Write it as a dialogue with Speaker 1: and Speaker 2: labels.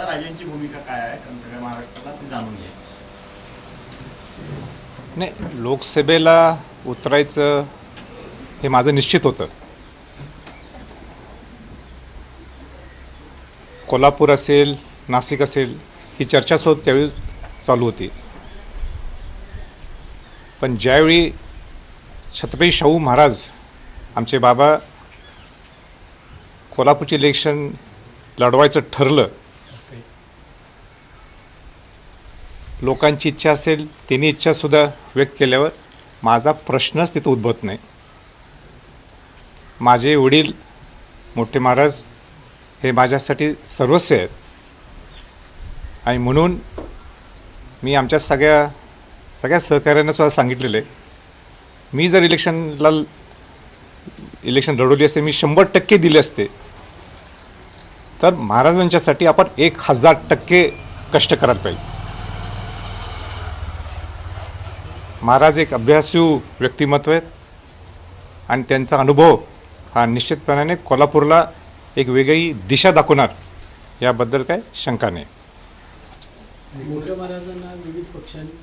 Speaker 1: आता राजांची भूमिका काय आहे? सगळ्या महाराष्ट्राला ते जाणून घ्या.
Speaker 2: नाही लोकसभेला उतरायचं हे माझं निश्चित होतं. कोल्हापूर असेल नाशिक असेल ही चर्चा सुद्धा त्यावेळी चालू होती. पण ज्यावेळी छत्रपती शाहू महाराज आमचे बाबा कोल्हापूरचे इलेक्शन लढवायचं ठरलं लोकांची इच्छा असेल त्यांनी इच्छासुद्धा व्यक्त केल्यावर माझा प्रश्नच तिथं उद्भवत नाही. माझे वडील मोठे महाराज हे माझ्यासाठी सर्वस्व आहेत. आणि म्हणून मी आमच्या सगळ्या सगळ्या सहकाऱ्यांना सुद्धा सांगितलेलं आहे. मी जर इलेक्शनला इलेक्शन लढवली असते मी शंभर टक्के दिले असते तर महाराजांच्यासाठी आपण एक हजार टक्के कष्ट करायला पाहिजे. महाराज एक अभ्यासू व्यक्तिमत्व आहेत. आणि त्यांचा अनुभव हा निश्चितपणाने कोल्हापूरला एक वेगळी दिशा दाखवणार. याबद्दल काय शंका नाही.
Speaker 3: महाराजांना विविध पक्षांनी